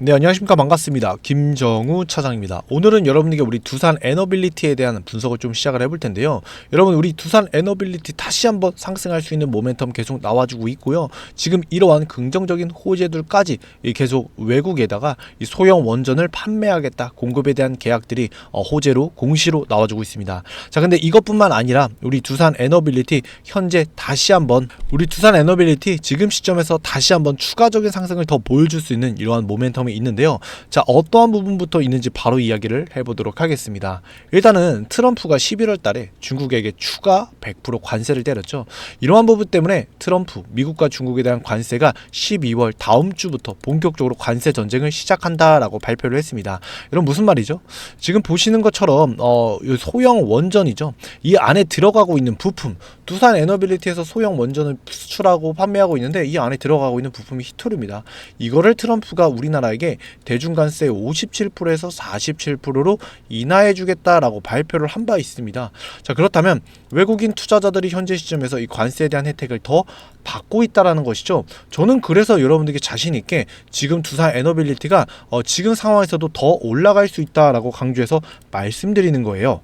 네 안녕하십니까. 반갑습니다. 김정우 차장입니다. 오늘은 여러분에게 우리 두산 에너빌리티에 대한 분석을 좀 시작을 해볼 텐데요. 여러분 우리 두산 에너빌리티 다시 한번 상승할 수 있는 모멘텀 계속 나와주고 있고요. 지금 이러한 긍정적인 호재들까지 이 계속 외국에다가 이 소형 원전을 판매하겠다 공급에 대한 계약들이 어, 호재로 공시로 나와주고 있습니다. 자 근데 이것뿐만 아니라 우리 두산 에너빌리티 현재 다시 한번 우리 두산 에너빌리티 지금 시점에서 다시 한번 추가적인 상승을 더 보여줄 수 있는 이러한 모멘텀 이 있는데요. 자, 어떠한 부분부터 있는지 바로 이야기를 해보도록 하겠습니다. 일단은 트럼프가 11월 달에 중국에게 추가 100% 관세를 때렸죠. 이러한 부분 때문에 트럼프, 미국과 중국에 대한 관세가 12월 다음 주부터 본격적으로 관세 전쟁을 시작한다라고 발표를 했습니다. 이런 무슨 말이죠? 지금 보시는 것처럼 어, 이 소형 원전이죠. 이 안에 들어가고 있는 부품, 두산 에너빌리티에서 소형 원전을 수출하고 판매하고 있는데 이 안에 들어가고 있는 부품이 히토류입니다. 이거를 트럼프가 우리나라에 게 대중관세 57%에서 47%로 인하해 주겠다라고 발표를 한 바 있습니다. 자, 그렇다면 외국인 투자자들이 현재 시점에서 이 관세에 대한 혜택을 더 받고 있다라는 것이죠. 저는 그래서 여러분들께 자신 있게 지금 두산 에너빌리티가 어, 지금 상황에서도 더 올라갈 수 있다라고 강조해서 말씀드리는 거예요.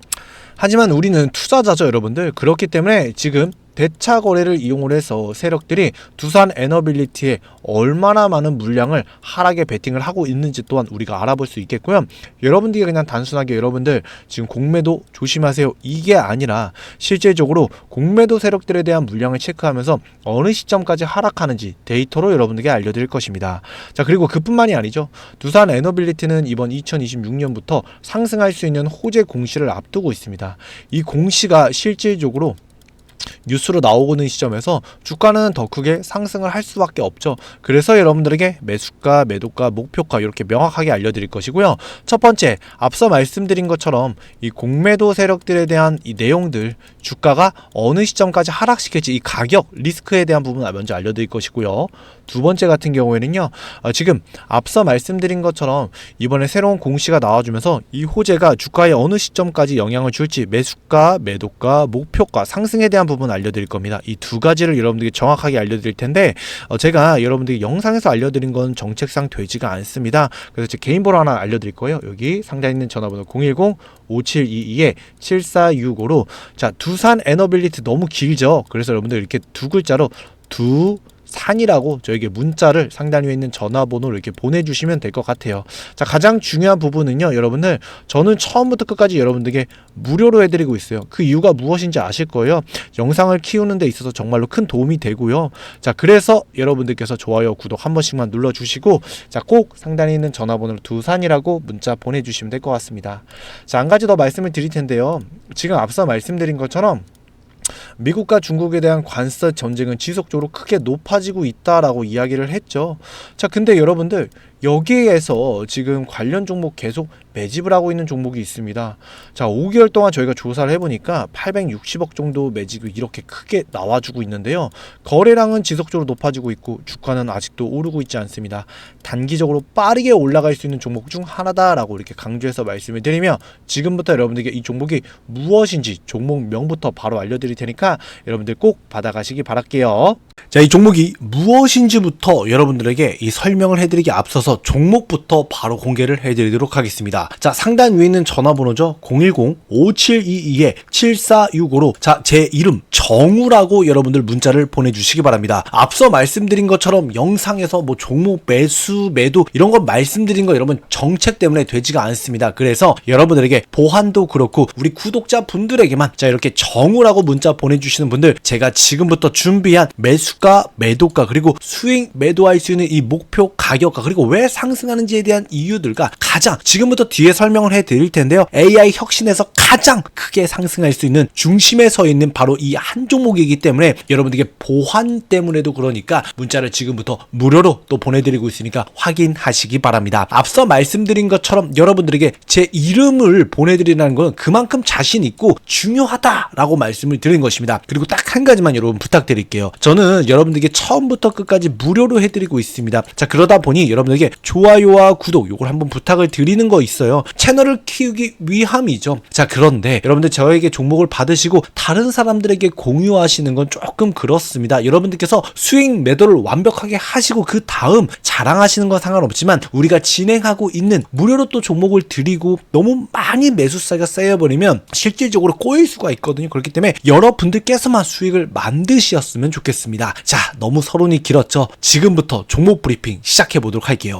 하지만 우리는 투자자죠, 여러분들. 그렇기 때문에 지금 대차 거래를 이용을 해서 세력들이 두산 에너빌리티에 얼마나 많은 물량을 하락에 베팅을 하고 있는지 또한 우리가 알아볼 수 있겠고요. 여러분들이 그냥 단순하게 여러분들 지금 공매도 조심하세요. 이게 아니라 실제적으로 공매도 세력들에 대한 물량을 체크하면서 어느 시점까지 하락하는지 데이터로 여러분들께 알려드릴 것입니다. 자, 그리고 그뿐만이 아니죠. 두산 에너빌리티는 이번 2026년부터 상승할 수 있는 호재 공시를 앞두고 있습니다. 이 공시가 실질적으로 뉴스로 나오고 는 시점에서 주가는 더 크게 상승을 할 수밖에 없죠. 그래서 여러분들에게 매수가, 매도가, 목표가 이렇게 명확하게 알려드릴 것이고요. 첫 번째, 앞서 말씀드린 것처럼 이 공매도 세력들에 대한 이 내용들, 주가가 어느 시점까지 하락시킬지 이 가격, 리스크에 대한 부분 먼저 알려드릴 것이고요. 두 번째 같은 경우에는요, 어, 지금 앞서 말씀드린 것처럼 이번에 새로운 공시가 나와주면서 이 호재가 주가에 어느 시점까지 영향을 줄지 매수가, 매도가, 목표가, 상승에 대한 부분 알려드릴 겁니다. 이 두 가지를 여러분들께 정확하게 알려드릴 텐데 어, 제가 여러분들께 영상에서 알려드린 건 정책상 되지가 않습니다. 그래서 제 개인 번호 하나 알려드릴 거예요. 여기 상단에 있는 전화번호 010 5722에 7465로 자 두산 에너빌리티 너무 길죠. 그래서 여러분들 이렇게 두 글자로 두 산이라고 저에게 문자를 상단 위에 있는 전화번호를 이렇게 보내주시면 될 것 같아요. 자, 가장 중요한 부분은요, 여러분들, 저는 처음부터 끝까지 여러분들에게 무료로 해드리고 있어요. 그 이유가 무엇인지 아실 거예요. 영상을 키우는 데 있어서 정말로 큰 도움이 되고요. 자, 그래서 여러분들께서 좋아요, 구독 한 번씩만 눌러주시고, 자, 꼭 상단에 있는 전화번호로 두산이라고 문자 보내주시면 될 것 같습니다. 자, 한 가지 더 말씀을 드릴 텐데요. 지금 앞서 말씀드린 것처럼 미국과 중국에 대한 관세 전쟁은 지속적으로 크게 높아지고 있다라고 이야기를 했죠. 자, 근데 여러분들 여기에서 지금 관련 종목 계속 매집을 하고 있는 종목이 있습니다. 자, 5개월 동안 저희가 조사를 해보니까 860억 정도 매집이 이렇게 크게 나와주고 있는데요. 거래량은 지속적으로 높아지고 있고 주가는 아직도 오르고 있지 않습니다. 단기적으로 빠르게 올라갈 수 있는 종목 중 하나다라고 이렇게 강조해서 말씀을 드리며 지금부터 여러분들에게 이 종목이 무엇인지 종목명부터 바로 알려드릴 테니까 여러분들 꼭 받아가시기 바랄게요. 자, 이 종목이 무엇인지부터 여러분들에게 이 설명을 해드리기 앞서서 종목부터 바로 공개를 해드리도록 하겠습니다. 자, 상단 위에 있는 전화번호죠. 010-5722-7465로 자, 제 이름 정우라고 여러분들 문자를 보내주시기 바랍니다. 앞서 말씀드린 것처럼 영상에서 뭐 종목 매수, 매도 이런 거 말씀드린 거 여러분 정책 때문에 되지가 않습니다. 그래서 여러분들에게 보안도 그렇고 우리 구독자 분들에게만 자, 이렇게 정우라고 문자 보내주시는 분들 제가 지금부터 준비한 매수가, 매도가 그리고 수익 매도할 수 있는 이 목표 가격과 그리고 왜 상승하는지에 대한 이유들과 가장 지금부터 뒤에 설명을 해 드릴 텐데요. AI 혁신에서 가장 크게 상승할 수 있는 중심에 서 있는 바로 이 한 종목이기 때문에 여러분들에게 보안 때문에도 그러니까 문자를 지금부터 무료로 또 보내드리고 있으니까 확인하시기 바랍니다. 앞서 말씀드린 것처럼 여러분들에게 제 이름을 보내드리는 건 그만큼 자신 있고 중요하다라고 말씀을 드린 것입니다. 그리고 딱 한 가지만 여러분 부탁드릴게요. 저는 여러분들에게 처음부터 끝까지 무료로 해드리고 있습니다. 자 그러다 보니 여러분들에게 좋아요와 구독 요걸 한번 부탁을 드리는 거 있어요. 채널을 키우기 위함이죠. 자, 그런데 여러분들 저에게 종목을 받으시고 다른 사람들에게 공유하시는 건 조금 그렇습니다. 여러분들께서 수익 매도를 완벽하게 하시고 그 다음 자랑하시는 건 상관없지만 우리가 진행하고 있는 무료로 또 종목을 드리고 너무 많이 매수사가 쌓여버리면 실질적으로 꼬일 수가 있거든요. 그렇기 때문에 여러분들께서만 수익을 만드셨으면 좋겠습니다. 자, 너무 서론이 길었죠. 지금부터 종목 브리핑 시작해 보도록 할게요.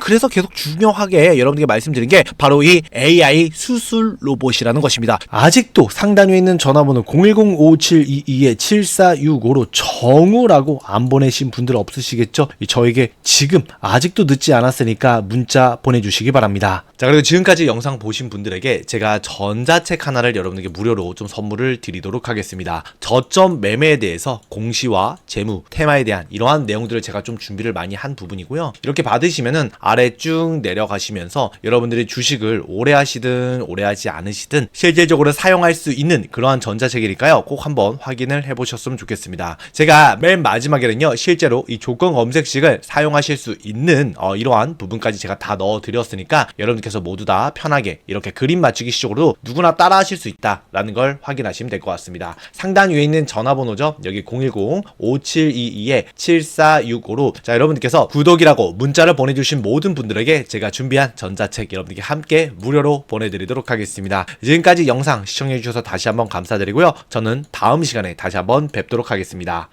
그래서 계속 중요하게 여러분에게 말씀드린 게 바로 이 AI 수술 로봇이라는 것입니다. 아직도 상단 위에 있는 전화번호 010-5722-7465로 정우라고 안 보내신 분들 없으시겠죠? 이 저에게 지금 아직도 늦지 않았으니까 문자 보내주시기 바랍니다. 자 그리고 지금까지 영상 보신 분들에게 제가 전자책 하나를 여러분에게 무료로 좀 선물을 드리도록 하겠습니다. 저점 매매에 대해서 공시와 재무, 테마에 대한 이러한 내용들을 제가 좀 준비를 많이 한 부분이고요. 이렇게 받으시면은 아래 쭉 내려가시면서 여러분들이 주식을 오래 하시든 오래 하지 않으시든 실질적으로 사용할 수 있는 그러한 전자책이니까요. 꼭 한번 확인을 해보셨으면 좋겠습니다. 제가 맨 마지막에는요. 실제로 이 조건 검색식을 사용하실 수 있는 어, 이러한 부분까지 제가 다 넣어드렸으니까 여러분께 서 모두 다 편하게 이렇게 그림 맞추기 식으로 누구나 따라 하실 수 있다라는 걸 확인하시면 될 것 같습니다. 상단 위에 있는 전화번호죠. 여기 010-5722-7465로 자 여러분들께서 구독이라고 문자를 보내주신 모든 분들에게 제가 준비한 전자책 여러분들께 함께 무료로 보내드리도록 하겠습니다. 지금까지 영상 시청해주셔서 다시 한번 감사드리고요. 저는 다음 시간에 다시 한번 뵙도록 하겠습니다.